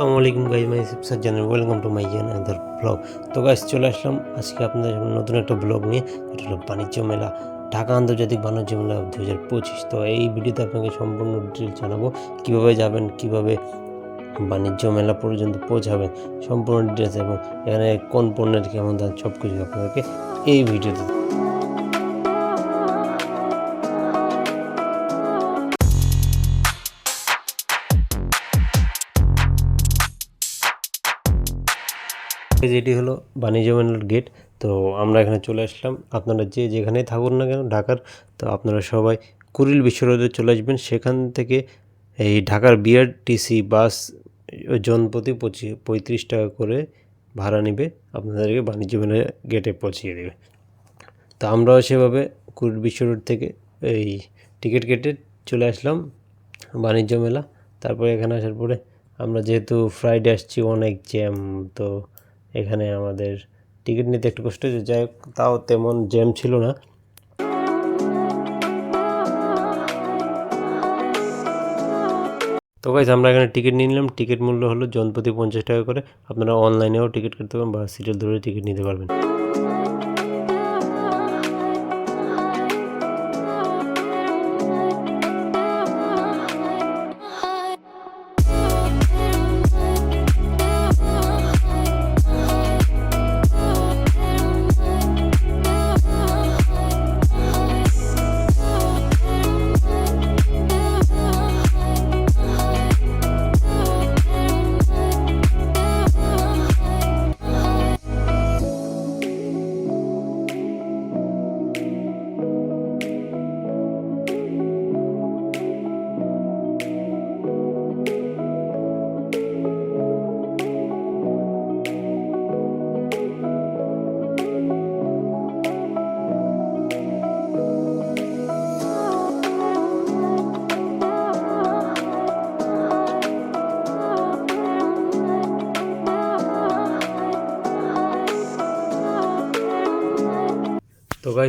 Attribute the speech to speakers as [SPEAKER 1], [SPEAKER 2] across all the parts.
[SPEAKER 1] আসসালামু guys my Sajjan welcome to my channel other blog তো guys চলে আসলাম। আজকে আপনাদের নতুন একটা ব্লগ নিয়ে এটা হলো বাণিজ্য মেলা, ঢাকা আন্তর্জাতিক বাণিজ্য মেলা দু হাজার পঁচিশ। তো এই ভিডিওতে আপনাকে সম্পূর্ণ ডিটেল জানাব, কীভাবে যাবেন, কীভাবে বাণিজ্য মেলা পর্যন্ত পৌঁছাবেন, সম্পূর্ণ ডিটেলস এবং এখানে কোন পণ্যের কেমন দাম সব কিছু আপনাদেরকে এই ভিডিওতে যেটি হলো বাণিজ্য মেলার গেট তো আমরা এখানে চলে আসলাম। আপনারা যে যেখানেই থাকুন না কেন, ঢাকার, তো আপনারা সবাই কুড়িল বিশ্ব রোডে চলে আসবেন। সেখান থেকে এই ঢাকার বিআরটিসি বাস জনপ্রতি পঁচি, পঁয়ত্রিশ টাকা করে ভাড়া নেবে। আপনাদেরকে বাণিজ্য মেলার গেটে পৌঁছিয়ে দেবে। তো আমরাও সেভাবে কুড়িল বিশ্ব রোড থেকে এই টিকিট কেটে চলে আসলাম বাণিজ্য মেলা। তারপরে এখানে আসার পরে আমরা যেহেতু ফ্রাইডে আসছি, অনেক জ্যাম তো এখানে আমাদের টিকিট নিতে একটু কষ্ট হয়েছে। যাই হোক, তাও তেমন জ্যাম ছিল না। তো গাইজ আমরা এখানে টিকিট নিয়ে নিলাম। টিকিট মূল্য হলো জনপ্রতি পঞ্চাশ টাকা করে। আপনারা অনলাইনেও টিকিট করতে পারবেন বা সিরিয়াল ধরে টিকিট নিতে পারবেন।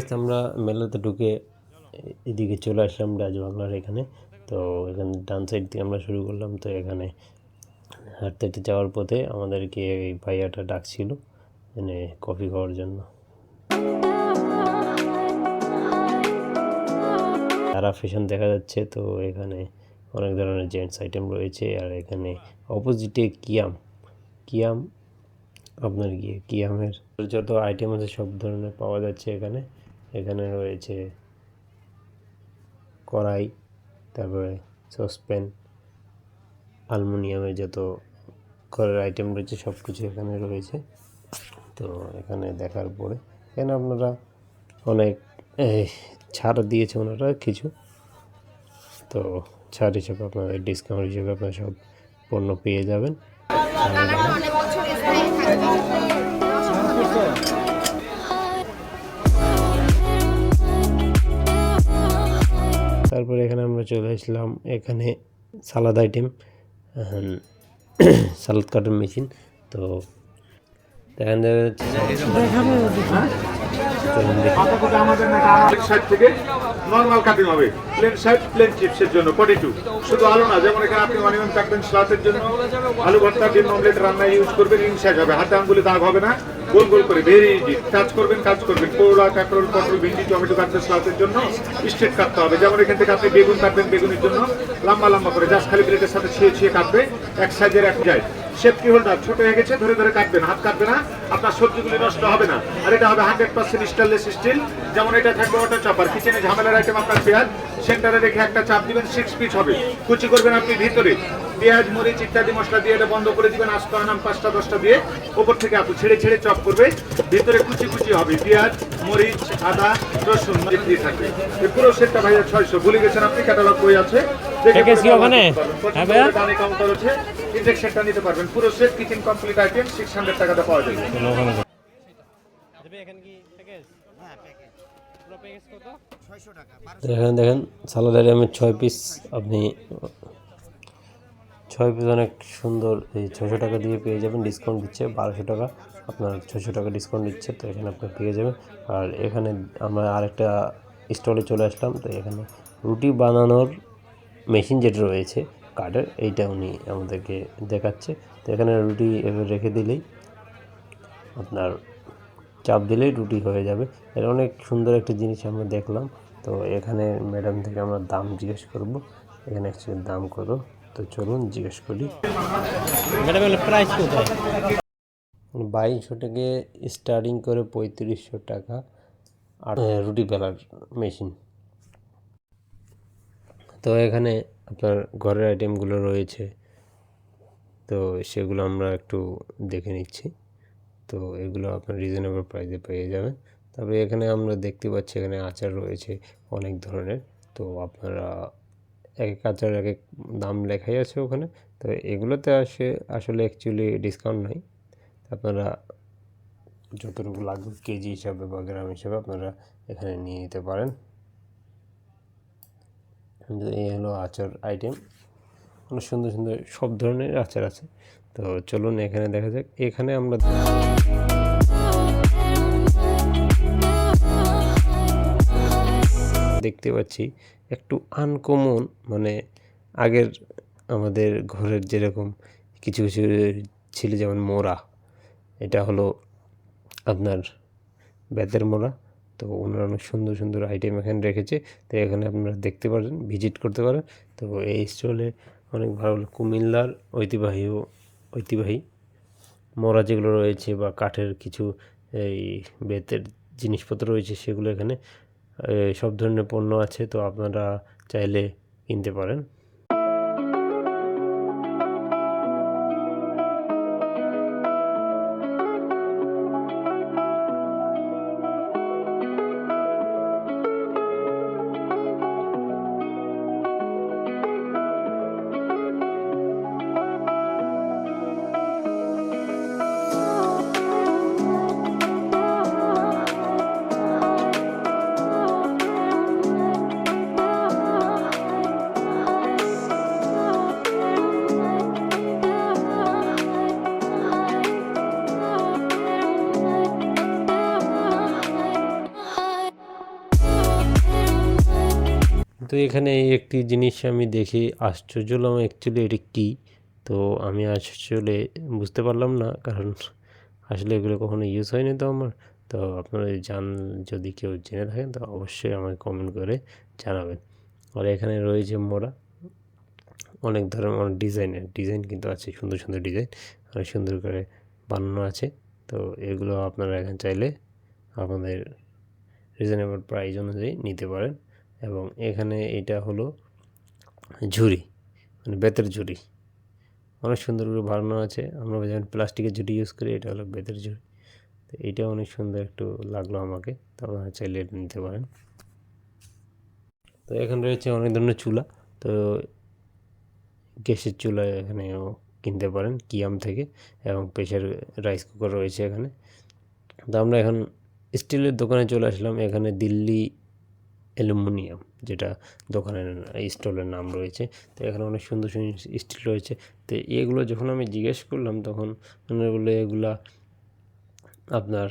[SPEAKER 1] তো গাইজ আমরা মেলাতে ঢুকে এদিকে চলে আসলাম রাজবাংলার এখানে। তো এখানে ডান সাইড থেকে আমরা শুরু করলাম। তো এখানে হাঁটতে হাঁটতে যাওয়ার পথে আমাদেরকে এই ভাইয়াটা ডাকছিল মানে কফি খাওয়ার জন্য। তারা ফ্যাশন দেখা যাচ্ছে, তো এখানে অনেক ধরনের জেন্টস আইটেম রয়েছে। আর এখানে অপোজিটে কিয়াম। কিয়াম, আপনার গিয়ে কিয়ামের যত আইটেম আছে সব ধরনের পাওয়া যাচ্ছে এখানে। এখানে রয়েছে কড়াই, তারপরে সসপ্যান, অ্যালুমিনিয়ামের যত ঘরের আইটেম রয়েছে সব কিছু এখানে রয়েছে। তো এখানে দেখার পরে এখানে আপনারা অনেক ছাড় দিয়েছে ওনারা কিছু। তো ছাড় হিসেবে আপনাদের ডিসকাউন্ট হিসেবে আপনারা সব পণ্য পেয়ে যাবেন। চলে আসলাম এখানে সালাদ আইটেম সালাদ কাটার মেশিন তো এখান দেখা যাচ্ছে চলুন দেখি।
[SPEAKER 2] সাইড থেকে নর্মাল কাটিং হবে। প্লেন সাইড প্লেন চিপসের জন্য পটেটো শুধু আলু না যেমন এখানে আপনি অনিয়ন কাটবেন সালাতের জন্য আলু ভর্তা ডিম অমলেট রান্না ইউজ করবেন ইনসাইড হবে। হাতে আঙ্গুলে দাগ হবে না। গোল গোল করে ভেরি ইজি কাজ করবেন কাজ করবেন। করলা কাঁকরোল, পটল, ভেন্ডি, টমেটো কাটবেন সালাতের জন্য স্ট্রেট কাটতে হবে। যেমন এখান থেকে আপনি বেগুন কাটবেন বেগুনের জন্য, লম্বা লম্বা করে, জাস্ট খালি প্লেটের সাথে ছিঁড়ে ছিঁড়ে কাটবে, এক সাইজের এক যায় সেফটি হোল্ডার ছোট হয়ে গেছে, ধরে ধরে কাটবেন, হাত কাটবে না, আপনার সবজিগুলি নষ্ট হবে না। আর এটা হবে হান্ড্রেড পার্সেন্ট স্টেনলেস স্টিল যেমন এটা থাকবে ওটা চপার কিচেনে ঝামেলার আইটেম আপনার পেঁয়াজ সেন্টারে রেখে একটা চাপ দিবেন সিক্স পিস হবে। কুচি করবেন আপনি ভিতরে। পেঁয়াজ মরিচ ইত্যাদি মশলা দিয়ে এটা বন্ধ করে দিবেন। আস্ত আনাম পাঁচটা দশটা দিয়ে ওপর থেকে আপু ছেড়ে ছেড়ে চপ করবে। ভিতরে কুচি কুচি হবে। পেঁয়াজ মরিচ আদা রসুন দিয়ে থাকবে। এই পুরো সেটটা ভাইয়া ছয়শো। ভুলে গেছেন আপনি ক্যাটালগ বই আছে।
[SPEAKER 3] ওখানে? হ্যাঁ ভাইয়া?
[SPEAKER 2] ডানে কাউন্টার আছে ইনজেকশনটা নিতে পারবেন। পুরো set kitchen complete item six hundred টাকাতে পাওয়া যাবে।
[SPEAKER 1] তো দেখেন সালাদ আইটেমের ছয় পিস আপনি ছয় পিস অনেক সুন্দর এই ছশো টাকা দিয়ে পেয়ে যাবেন ডিসকাউন্ট দিচ্ছে, বারোশো টাকা। আপনার ছশো টাকা ডিসকাউন্ট দিচ্ছে, তো এখানে আপনি পেয়ে যাবেন। আর এখানে আমরা আরেকটা স্টলে চলে আসলাম, তো এখানে রুটি বানানোর মেশিন যেটা রয়েছে, কাঠের, এইটা উনি আমাদেরকে দেখাচ্ছে। তো এখানে রুটি এভাবে রেখে দিলেই আপনার চাপ দিলেই রুটি হয়ে যাবে। এটা অনেক সুন্দর একটা জিনিস আমরা দেখলাম। তো এখানে ম্যাডাম থেকে আমরা দাম জিজ্ঞেস করব। এখানে অ্যাকচুয়ালি দাম কত? তো চলুন জিজ্ঞেস করি।
[SPEAKER 3] ম্যাডাম প্রাইস কোথায়?
[SPEAKER 1] বাইশশো থেকে স্টার্টিং করে পঁয়ত্রিশশো টাকা। আর রুটি বেলার মেশিন তো এখানে আপনার ঘরের আইটেমগুলো রয়েছে। তো সেগুলো আমরা একটু দেখে নিচ্ছি। তো এগুলো আপনার রিজনেবল প্রাইসে পেয়ে যাবেন। তবে এখানে আমরা দেখতে পাচ্ছি এখানে আচার রয়েছে অনেক ধরনের। তো আপনারা এক এক আচার এক এক দাম লেখাই আছে ওখানে। তো এগুলোতে আসে আসলে অ্যাকচুয়ালি ডিসকাউন্ট নাই। আপনারা যতটুকু লাগবে কেজি হিসাবে বা গ্রাম হিসাবে আপনারা এখানে নিয়ে নিতে পারেন। এই হলো আচার আইটেম অনেক সুন্দর সুন্দর সব ধরনের আচার আছে। তো চলুন এখানে দেখা যাক। এখানে আমরা দেখতে পাচ্ছি একটু আনকমন মানে আগের আমাদের ঘরের যেরকম কিছু কিছু ছিল যেমন মোড়া, এটা হলো আপনার বেতের মোড়া। তো ওনারা অনেক সুন্দর সুন্দর আইটেম এখানে রেখেছে। তো এখানে আপনারা দেখতে পারেন ভিজিট করতে পারেন। তো এই স্টলে অনেক ভালো কুমিল্লার ঐতিহ্যবাহী ও ঐতিহ্যবাহী মোড়া যেগুলো রয়েছে বা কাঠের কিছু এই বেতের জিনিসপত্র রয়েছে সেগুলো এখানে সব ধরনের পণ্য আছে তো আপনারা চাইলে কিনতে পারেন। এখানে একটি জিনিস আমি দেখে আশ্চর্য হলাম অ্যাকচুয়ালি এটি কী? তো আমি আসলে বুঝতে পারলাম না, কারণ আসলে এগুলো কখনো ইউজ হয়নি তো আমার। তো আপনারা জান, যদি কেউ জেনে থাকেন তো অবশ্যই আমাকে কমেন্ট করে জানাবেন। আর এখানে রয়েছে মোড়া। অনেক ধরনের, অনেক ডিজাইনের ডিজাইন কিন্তু আছে, সুন্দর সুন্দর ডিজাইন অনেক সুন্দর করে বানানো আছে। তো এগুলো আপনারা এখানে চাইলে আপনাদের রিজনেবল প্রাইস অনুযায়ী নিতে পারেন। এবং এখানে এটা হলো ঝুড়ি মানে বেতের ঝুড়ি। অনেক সুন্দর করে বানানো আছে। আমরা যেমন প্লাস্টিকের ঝুড়ি ইউজ করি, এটা হলো বেতের ঝুড়ি। তো এইটা অনেক সুন্দর একটু লাগল আমাকে। তো আপনারা চাইলে এটা নিতে পারেন। তো এখানে রয়েছে অনেক ধরনের চুলা। তো গ্যাসের চুলা এখানেও কিনতে পারেন, কিয়াম থেকে। এবং প্রেশার রাইস কুকার রয়েছে এখানে। তো আমরা এখন স্টিলের দোকানে চলে আসলাম। এখানে দিল্লি অ্যালুমিনিয়াম, যেটা দোকানের স্টলের নাম রয়েছে। তো এখানে অনেক সুন্দর সুন্দর স্টিল রয়েছে। তো এগুলো যখন আমি জিজ্ঞেস করলাম, তখন বলল, এগুলা আপনার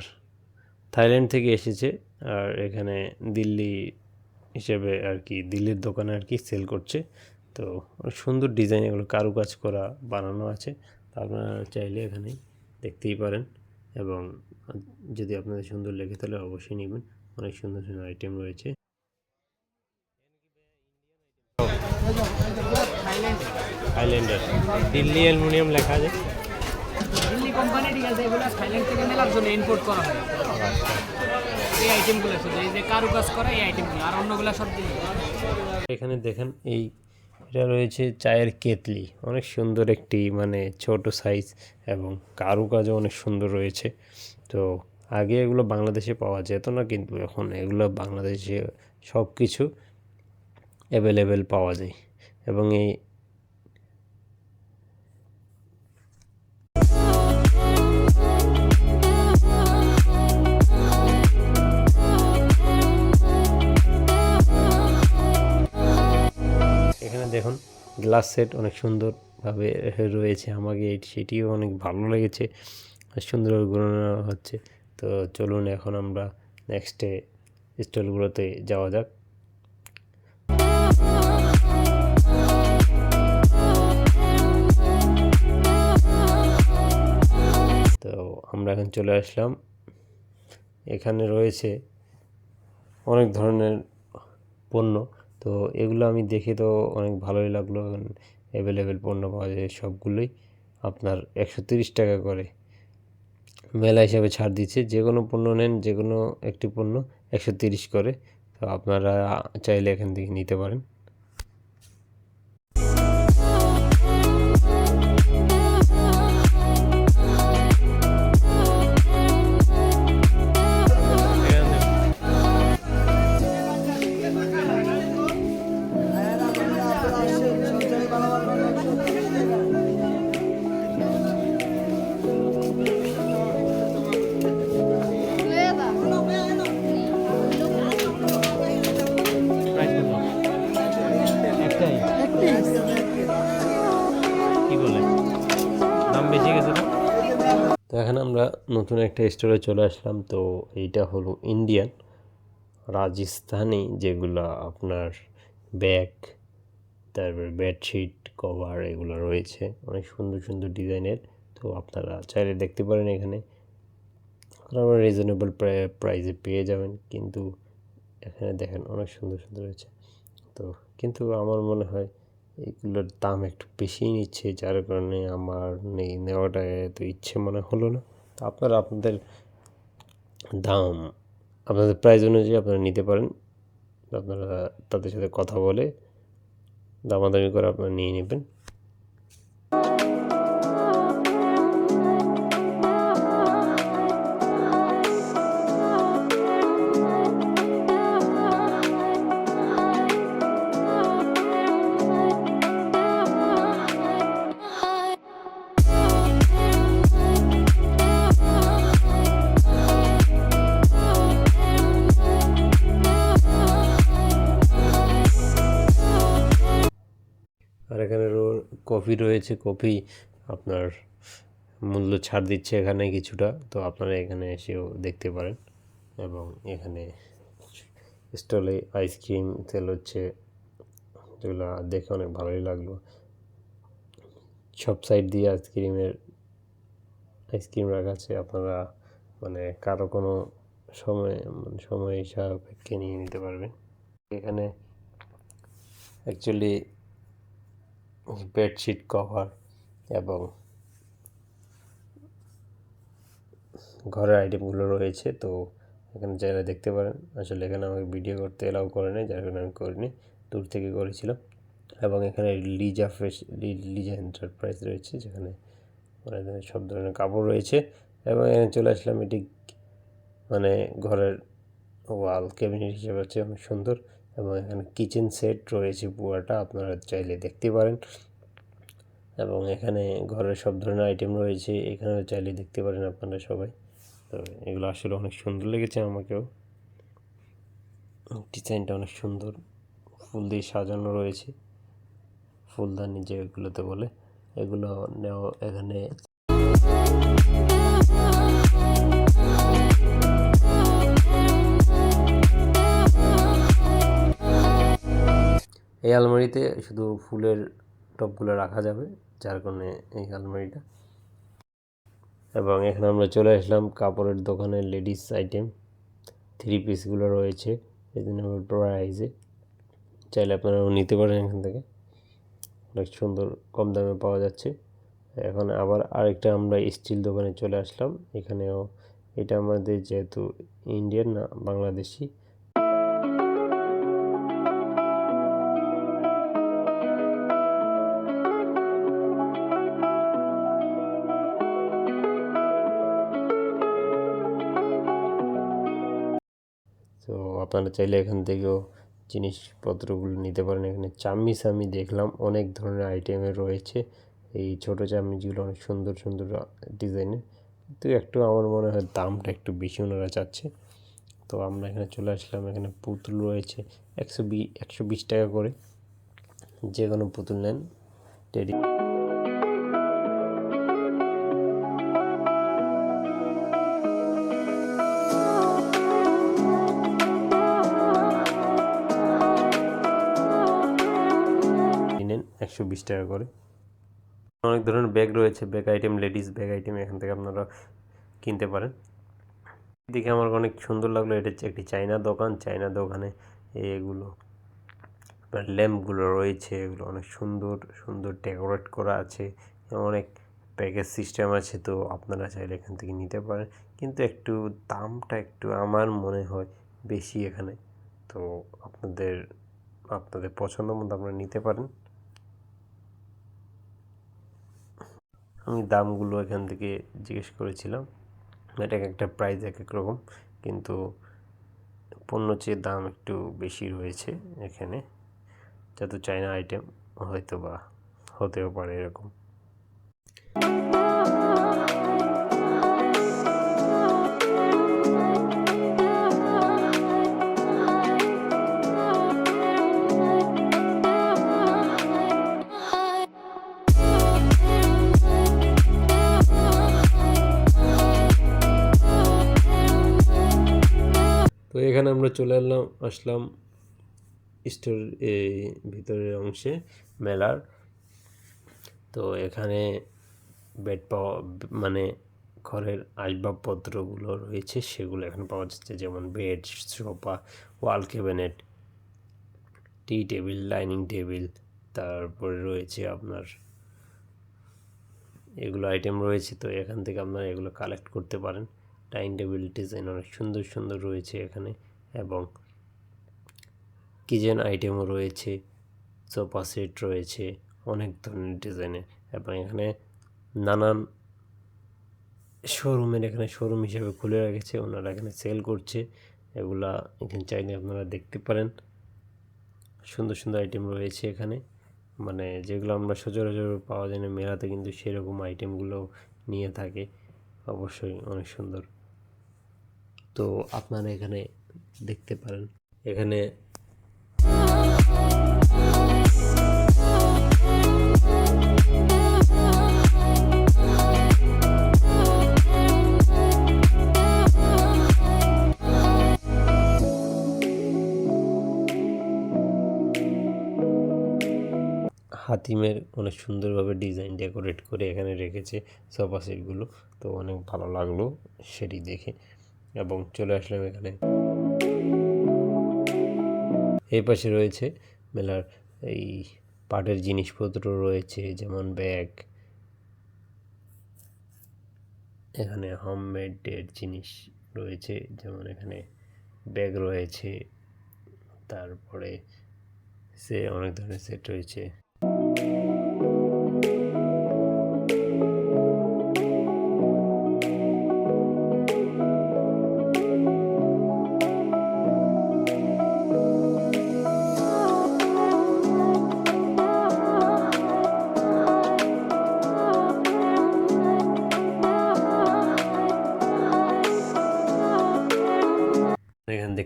[SPEAKER 1] থাইল্যান্ড থেকে এসেছে। আর এখানে দিল্লি হিসেবে আর কি, দিল্লির দোকানে আর কি সেল করছে। তো সুন্দর ডিজাইন এগুলো, কারুকাজ করা, বানানো আছে। আপনারা চাইলে এখানে দেখতেই পারেন। এবং যদি আপনাদের সুন্দর লেগে তাহলে অবশ্যই নেবেন। অনেক সুন্দর সুন্দর আইটেম রয়েছে। থাইল্যান্ডের
[SPEAKER 3] দিল্লি অ্যালুমিনিয়াম লেখা আছে।
[SPEAKER 4] দিল্লি কোম্পানি ঠিক আছে এগুলো থাইল্যান্ড থেকে মেলার জন্য ইম্পোর্ট করা হয়। এই আইটেমগুলো শুধু এই যে কারুকাজ করা এই আইটেমগুলো আর অন্যগুলো সব দিল্লি।
[SPEAKER 1] এখানে দেখেন এই এটা রয়েছে চায়ের কেতলি। অনেক সুন্দর একটি মানে ছোট সাইজ এবং কারুকাজও অনেক সুন্দর রয়েছে। তো আগে এগুলো বাংলাদেশে পাওয়া যেত না কিন্তু এখন এগুলো বাংলাদেশে সব কিছু অ্যাভেলেবেল পাওয়া যায়। এবং এই দেখুন, গ্লাস সেট অনেক সুন্দরভাবে রয়েছে আমাকে সেটিও অনেক ভালো লেগেছে, সুন্দর গুণনা হচ্ছে। তো চলুন এখন আমরা নেক্সটে স্টলগুলোতে যাওয়া যাক। তো আমরা এখন চলে আসলাম। এখানে রয়েছে অনেক ধরনের পণ্য। তো এগুলো আমি দেখে তো অনেক ভালোই লাগল। অ্যাভেলেবেল পণ্য পাওয়া যায় সবগুলোই। আপনার একশো তিরিশ টাকা করে। মেলা হিসাবে ছাড় দিচ্ছে। যে কোনো পণ্য নেন যে কোনো একটি পণ্য একশো তিরিশ করে। তো আপনারা চাইলে এখান থেকে নিতে পারেন। নতুন একটা স্টোরে চলে আসলাম। তো এইটা হলো ইন্ডিয়ান রাজস্থানি যেগুলো আপনার ব্যাগ তারপর বেডশিট কভার এগুলো রয়েছে। অনেক সুন্দর সুন্দর ডিজাইনের তো আপনারা চাইলে দেখতে পারেন এখানে। আপনারা রিজনেবল প্রাইসে পেয়ে যাবেন। কিন্তু এখানে দেখেন অনেক সুন্দর সুন্দর রয়েছে। তো কিন্তু আমার মনে হয় এগুলোর দাম একটু বেশিই নিচ্ছে। যার কারণে আমার নেওয়াটা তো ইচ্ছে মনে হলো না। তো আপনারা আপনাদের দাম, আপনাদের প্রাইস অনুযায়ী আপনারা নিতে পারেন। আপনারা তাদের সাথে কথা বলে দামাদামি করে আপনারা নিয়ে নেবেন। কফি রয়েছে, কফি আপনার মূল্য ছাড় দিচ্ছে এখানে কিছুটা, তো আপনারা এখানে এসেও দেখতে পারেন। এবং এখানে স্টলে আইসক্রিম তেল হচ্ছে, যেগুলো দেখে অনেক ভালোই লাগল। সব সাইড দিয়ে আইসক্রিমের আইসক্রিম রাখা আছে, আপনারা মানে কারও কোনো সময় মানে সময় সাপেক্ষে নিয়ে নিতে পারবেন। এখানে অ্যাকচুয়ালি বেডশিট কভার এবং ঘরের আইটেমগুলো রয়েছে। তো এখানে চাইলে দেখতে পারেন, আসলে এখানে আমাকে ভিডিও করতে এলাও করে নেই, যার কারণে আমি করিনি, দূর থেকে করেছিলাম। এবং এখানে লিজা ফ্রেশ লিজা এন্টারপ্রাইজ রয়েছে, যেখানে অনেক ধরনের সব ধরনের কাপড় রয়েছে। এবং এখানে চলে আসলাম, এটি মানে ঘরের ওয়াল ক্যাবিনেট হিসেবে আছে, অনেক সুন্দর। এবং এখানে কিচেন সেট রয়েছে পুরাটা, আপনারা চাইলে দেখতে পারেন। এবং এখানে ঘরের সব ধরনের আইটেম রয়েছে, এখানেও চাইলে দেখতে পারেন আপনারা সবাই। তো এগুলো আসলে অনেক সুন্দর লেগেছে আমাকেও। ডিজাইনটা অনেক সুন্দর, ফুল দিয়ে সাজানো রয়েছে। ফুলদানি যেগুলোতে বলে, এগুলো নেওয়া এখানে এই আলমারিতে শুধু ফুলের টবগুলো রাখা যাবে, যার কারণে এই আলমারিটা। এবং এখানে আমরা চলে আসলাম কাপড়ের দোকানে লেডিস আইটেম। থ্রি পিসগুলো রয়েছে রিজনেবল প্রাইসে চাইলে আপনারাও নিতে পারেন এখান থেকে। অনেক সুন্দর, কম দামে পাওয়া যাচ্ছে। এখন আবার আরেকটা আমরা স্টিল দোকানে চলে আসলাম। এখানেও এটা আমাদের যেহেতু ইন্ডিয়ান না, বাংলাদেশি। আপনারা চাইলে এখান থেকেও জিনিসপত্রগুলো নিতে পারেন। এখানে চামিচ আমি দেখলাম, অনেক ধরনের আইটেমের রয়েছে। এই ছোটো চামিচগুলো অনেক সুন্দর সুন্দর ডিজাইনের কিন্তু একটু আমার মনে হয় দামটা একটু বেশি ওনারা চাচ্ছে। তো আমরা এখানে চলে আসলাম, এখানে পুতুল রয়েছে, একশো বি, একশো বিশ টাকা করে। যে কোনো পুতুল নেন, টেডি বিশ টাকা করে। অনেক ধরনের ব্যাগ রয়েছে bag item ladies bag item এখান থেকে আপনারা কিনতে পারেন। দেখে আমার অনেক সুন্দর লাগল, এটা হচ্ছে একটি চাইনা দোকান। চাইনা দোকানে এগুলো ল্যাম্পগুলো রয়েছে, এগুলো অনেক সুন্দর সুন্দর ডেকোরেট করা আছে। অনেক প্যাকেজ সিস্টেম আছে, তো আপনারা চাইলে এখান থেকে নিতে পারেন। কিন্তু একটু দামটা একটু আমার মনে হয় বেশি এখানে। তো আপনাদের আপনাদের পছন্দ মতো আপনারা নিতে পারেন। আমি দামগুলো এখান থেকে জিজ্ঞেস করেছিলাম। এটা এক একটা প্রাইস এক এক রকম। কিন্তু পণ্য চেয়ে দাম একটু বেশি রয়েছে এখানে। যত চায়না আইটেম হয়তো বা হতেও পারে এরকম। আমরা চলে এলাম, আসলাম স্টোর এই ভিতরের অংশে, মেলার। তো এখানে বেড পাওয়া মানে ঘরের আসবাবপত্রগুলো রয়েছে, সেগুলো এখানে পাওয়া যাচ্ছে, যেমন bed sofa wall cabinet tea table dining table তারপরে রয়েছে আপনার এগুলো আইটেম রয়েছে, তো এখান থেকে আপনারা এগুলো কালেক্ট করতে পারেন। ডাইনিং টেবিল ডিজাইন অনেক সুন্দর সুন্দর রয়েছে এখানে। এবং কিচেন আইটেমও রয়েছে সোফা সেট রয়েছে, অনেক ধরনের ডিজাইনের এবং এখানে নানান শোরুমের এখানে শোরুম হিসেবে খুলে রেখেছে, ওনারা এখানে সেল করছে, এগুলা এখানে চাইলে আপনারা দেখতে পারেন। সুন্দর সুন্দর আইটেম রয়েছে এখানে মানে যেগুলো আমরা সচরাচর পাওয়া যায় না, মেলাতে কিন্তু সেরকম আইটেমগুলো নিয়ে থাকে, অবশ্যই অনেক সুন্দর। তো আপনারা এখানে দেখতে পারেন। এখানে হাতিমের অনেক সুন্দরভাবে ডিজাইন ডেকোরেট করে এখানে রেখেছে সোফা সেটগুলো তো অনেক ভালো লাগল সেটি দেখে। এবং চলে আসলাম এখানে। এই পাশে রয়েছে মেলার এই পাটের জিনিসপত্র রয়েছে, যেমন ব্যাগ। এখানে হোমমেডের জিনিস রয়েছে, যেমন এখানে ব্যাগ রয়েছে। তারপরে সে অনেক ধরনের সেট রয়েছে।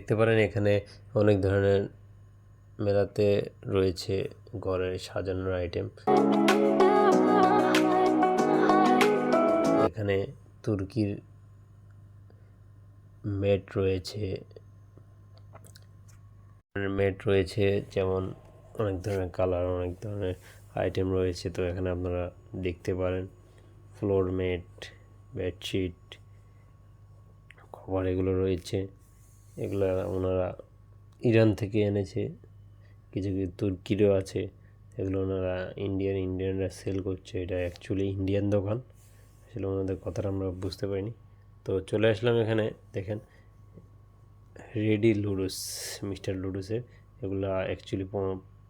[SPEAKER 1] দেখতে পারেন এখানে অনেক ধরনের মেলাতে রয়েছে ঘরের সাজানোর আইটেম এখানে তুর্কির মেট রয়েছে। মেট রয়েছে, যেমন অনেক ধরনের কালার অনেক ধরনের আইটেম রয়েছে। তো এখানে আপনারা দেখতে পারেন ফ্লোর মেট বেডশিট খবর এগুলো রয়েছে। এগুলো ওনারা ইরান থেকে এনেছে। কিছু কিছু তুর্কিরও আছে। এগুলো ওনারা ইন্ডিয়ান ইন্ডিয়ানরা সেল করছে। এটা অ্যাকচুয়ালি ইন্ডিয়ান দোকান। আসলে ওনাদের কথাটা আমরা বুঝতে পারিনি। তো চলে আসলাম এখানে, দেখেন। রেডি লুডুস মিস্টার লুডুসের এগুলো অ্যাকচুয়ালি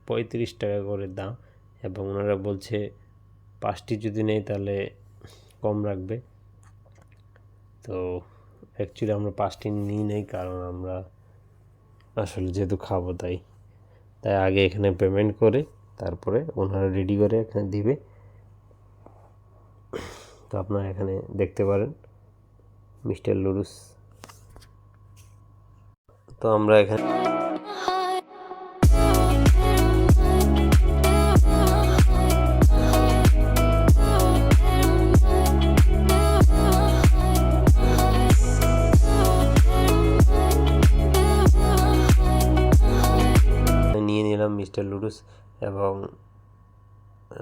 [SPEAKER 1] পঁয়ত্রিশ টাকা করে দাম। এবং ওনারা বলছে, পাঁচটি যদি নেই তাহলে কম রাখবে। তো অ্যাকচুয়ালি আমরা পাঁচটি নিই নেই, কারণ আমরা আসলে যেহেতু খাব তাই। তাই আগে এখানে পেমেন্ট করে, তারপরে ওনারা রেডি করে এখানে দিবে। তো আপনারা এখানে দেখতে পারেন, মিস্টার লুরুস। তো আমরা এখানে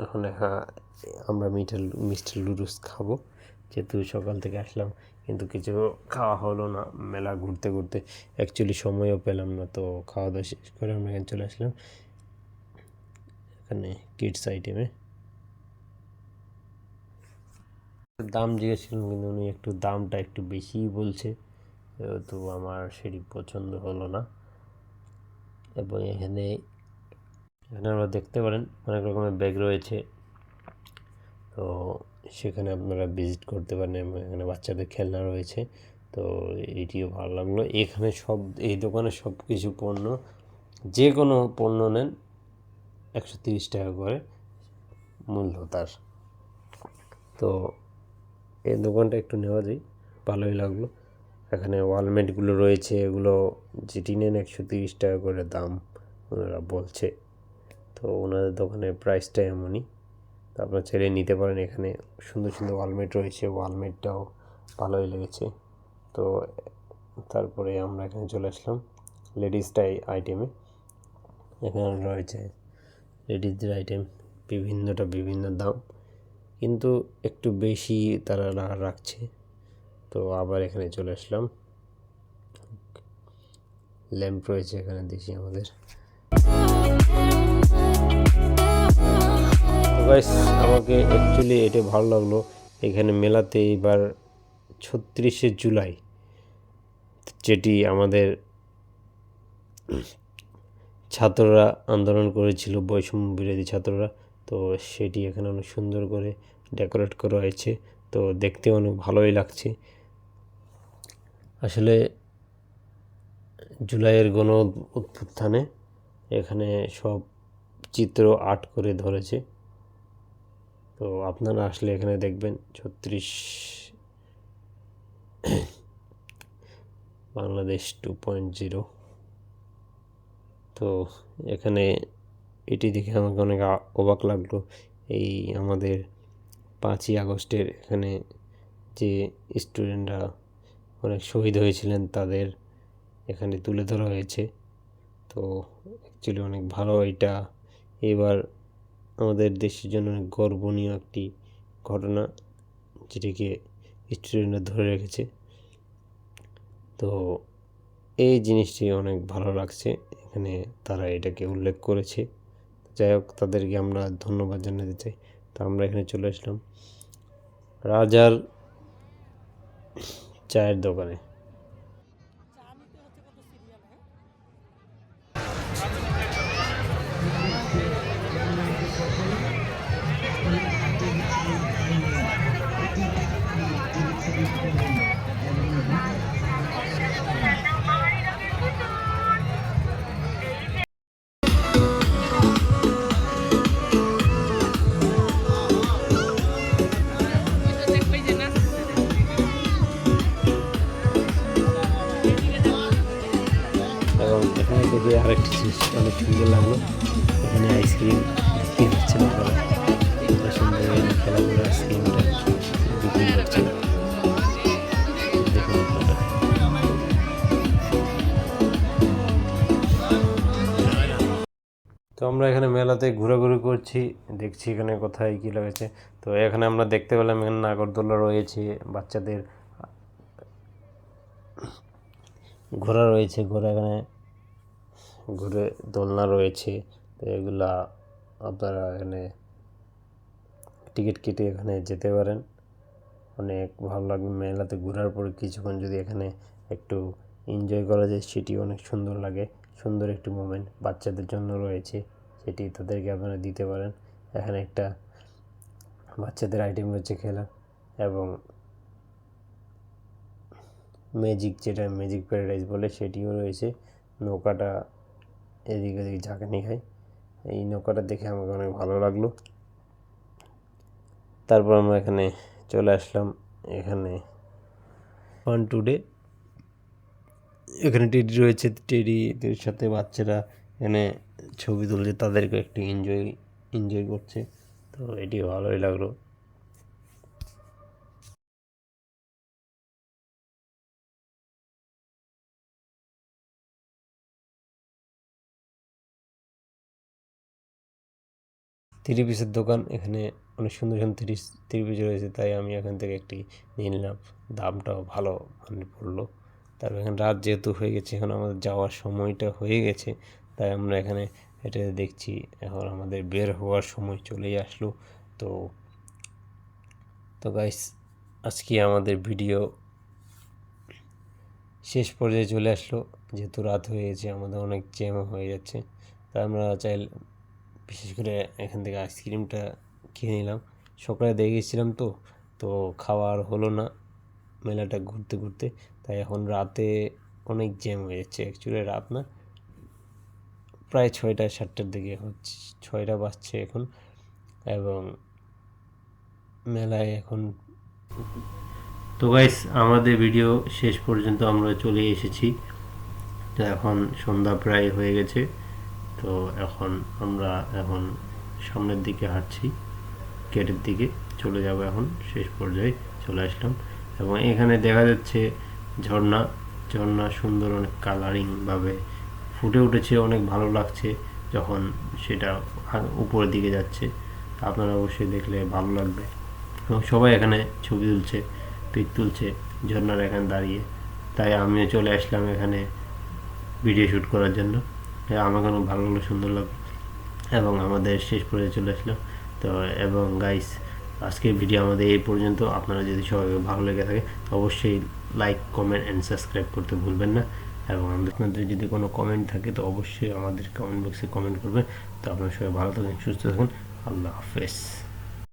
[SPEAKER 1] এখন এখা- আমরা মিটার মিস্টার লুডুস খাব। যেহেতু সকাল থেকে আসলাম, কিন্তু কিছু খাওয়া হলো না। মেলা ঘুরতে ঘুরতে অ্যাকচুয়ালি সময়ও পেলাম না, তো খাওয়া দাওয়া শেষ করে আমরা এখানে চলে আসলাম। এখানে কিডস আইটেমে দাম জিজ্ঞেস কিন্তু উনি একটু দামটা একটু বেশিই বলছে। তো আমার সেটি পছন্দ হলো না। এবং এখানে এখানে আমরা দেখতে পারেন অনেক রকমের ব্যাগ রয়েছে। তো সেখানে আপনারা ভিজিট করতে পারেন এখানে বাচ্চাদের খেলনা রয়েছে। তো এটিও ভালো লাগল। এখানে সব, এই দোকানে সব কিছু পণ্য যে কোনো পণ্য নেন একশো তিরিশ টাকা করে মূল্য তার। তো এই দোকানটা একটু নেওয়া যায় ভালোই লাগল। এখানে ওয়ালমেটগুলো রয়েছে, এগুলো যেটি নেন একশো তিরিশ টাকা করে দাম, ওনারা বলছে। তো ওনাদের দোকানের প্রাইসটা এমনই। তো আপনার ছেলে নিতে পারেন এখানে। সুন্দর সুন্দর ওয়ালমেট রয়েছে। ওয়ালমেটটাও ভালোই লেগেছে। তো তারপরে আমরা এখানে চলে আসলাম লেডিসটাই আইটেমে এখানে রয়েছে লেডিসদের আইটেম বিভিন্নটা বিভিন্ন দাম। কিন্তু একটু বেশি তারা রাখছে। তো আবার এখানে চলে আসলাম। ল্যাম্প রয়েছে এখানে দেখি আমাদের। গাইস আমাকে অ্যাকচুয়ালি এটা ভালো লাগল। এখানে মেলাতে এবার ছত্রিশে জুলাই, যেটি আমাদের ছাত্ররা আন্দোলন করেছিল, বৈষম্য বিরোধী ছাত্ররা। তো সেটি এখানে অনেক সুন্দর করে ডেকোরেট করা হয়েছে। তো দেখতে অনেক ভালোই লাগছে। আসলে জুলাইয়ের গণ উত্থানে এখানে সব চিত্র আর্ট করে ধরেছে। তো আপনারা আসলে এখানে দেখবেন ছত্রিশ বাংলাদেশ টু পয়েন্ট জিরো তো এখানে এটি দেখে আমাকে অনেক অবাক লাগল। এই আমাদের পাঁচই আগস্টের এখানে যে স্টুডেন্টরা অনেক শহীদ হয়েছিলেন তাদের এখানে তুলে ধরা হয়েছে। তো অ্যাকচুয়ালি অনেক ভালো এটা। এবার আমাদের দেশের জন্য অনেক গর্বনীয় একটি ঘটনা, যেটিকে স্টুডেন্টরা ধরে রেখেছে। তো এই জিনিসটি অনেক ভালো লাগছে, এখানে তারা এটাকে উল্লেখ করেছে। যাই হোক, তাদেরকে আমরা ধন্যবাদ জানাতে চাই। তো আমরা এখানে চলে আসলাম রাজার চায়ের দোকানে। আরেকটি জিনিস অনেক সুন্দর লাগল। এখানে আইসক্রিম বিক্রি তো আমরা এখানে মেলাতে ঘোরাঘুরি করছি। দেখছি এখানে কোথায় কী লাগেছে। তো এখানে আমরা দেখতে পেলাম এখানে নাগরদোলা রয়েছে। বাচ্চাদের ঘোরা রয়েছে ঘোরা এখানে। ঘুরে দোলনা রয়েছে, তো এগুলা আপনারা এখানে টিকিট কেটে এখানে যেতে পারেন। অনেক ভালো লাগবে মেলাতে ঘোরার পর কিছুক্ষণ যদি এখানে একটু এনজয় করা যায়, সেটি অনেক সুন্দর লাগে। সুন্দর একটি মোমেন্ট বাচ্চাদের জন্য রয়েছে, সেটি তাদেরকে আপনারা দিতে পারেন। এখানে একটা বাচ্চাদের আইটেম রয়েছে খেলা এবং ম্যাজিক যেটা ম্যাজিক প্যারাডাইজ বলে সেটিও রয়েছে। নৌকাটা এদিক ওদিক ঝাঁকানি খায় এই নৌকাটা দেখে আমাকে অনেক ভালো লাগল। তারপর আমরা এখানে চলে আসলাম এখানে ফান টুডে এখানে টেডি রয়েছে টেডিদের সাথে বাচ্চারা এখানে ছবি তুলছে তাদেরকে একটু এনজয় এনজয় করছে। তো এটি ভালোই লাগল। থ্রি পিসের দোকান, এখানে অনেক সুন্দর সুন্দর থ্রি থ্রি পিস রয়েছে, তাই আমি এখান থেকে একটি নিয়ে নিলাম। দামটাও ভালো মানে পড়ল। তারপর এখানে রাত যেহেতু হয়ে গেছে, এখন আমাদের যাওয়ার সময়টা হয়ে গেছে, তাই আমরা এখানে এটা দেখছি, এখন আমাদের বের হওয়ার সময় চলেই আসলো। তো তো গাইস আজকে আমাদের ভিডিও শেষ পর্যায়ে চলে আসলো, যেহেতু রাত হয়ে গেছে, আমাদের অনেক জ্যাম হয়ে যাচ্ছে তাই আমরা চাই বিশেষ করে এখান থেকে আইসক্রিমটা খেয়ে নিলাম। সকালে দেখেছিলাম তো তো খাওয়ার হলো না মেলাটা ঘুরতে ঘুরতে। তাই এখন রাতে অনেক জ্যাম হয়ে যাচ্ছে অ্যাকচুয়ালি রাত না। প্রায় ছয়টা, সাতটার দিকে হচ্ছে, ছয়টা বাজছে এখন। এবং মেলায় এখন তো গাইস আমাদের ভিডিও শেষ পর্যন্ত আমরা চলে এসেছি। এখন সন্ধ্যা প্রায় হয়ে গেছে। তো এখন আমরা এখন সামনের দিকে হাঁটছি, গেটের দিকে চলে যাব এখন, শেষ পর্যায়ে চলে আসলাম। এবং এখানে দেখা যাচ্ছে ঝর্ণা ঝর্ণা সুন্দর অনেক কালারিংভাবে ফুটে উঠেছে, অনেক ভালো লাগছে যখন সেটা উপরের দিকে যাচ্ছে। আপনারা অবশ্যই দেখলে ভালো লাগবে। এবং সবাই এখানে ছবি তুলছে, পিক তুলছে ঝর্ণার এখানে দাঁড়িয়ে। তাই আমিও চলে আসলাম এখানে ভিডিও শ্যুট করার জন্য। আমাকে অনেক ভালো লাগল, সুন্দর লাগল। এবং আমাদের শেষ পর্যায়ে চলে আসলো তো, এবং গাইস আজকের ভিডিও আমাদের এই পর্যন্ত। আপনারা যদি সবাই ভালো লেগে থাকে, অবশ্যই লাইক কমেন্ট অ্যান্ড সাবস্ক্রাইব করতে ভুলবেন না। এবং আপনাদের যদি কোনো কমেন্ট থাকে, তো অবশ্যই আমাদের কমেন্ট বক্সে কমেন্ট করবেন। তো আপনারা সবাই ভালো থাকেন সুস্থ থাকুন আল্লাহ হাফেজ।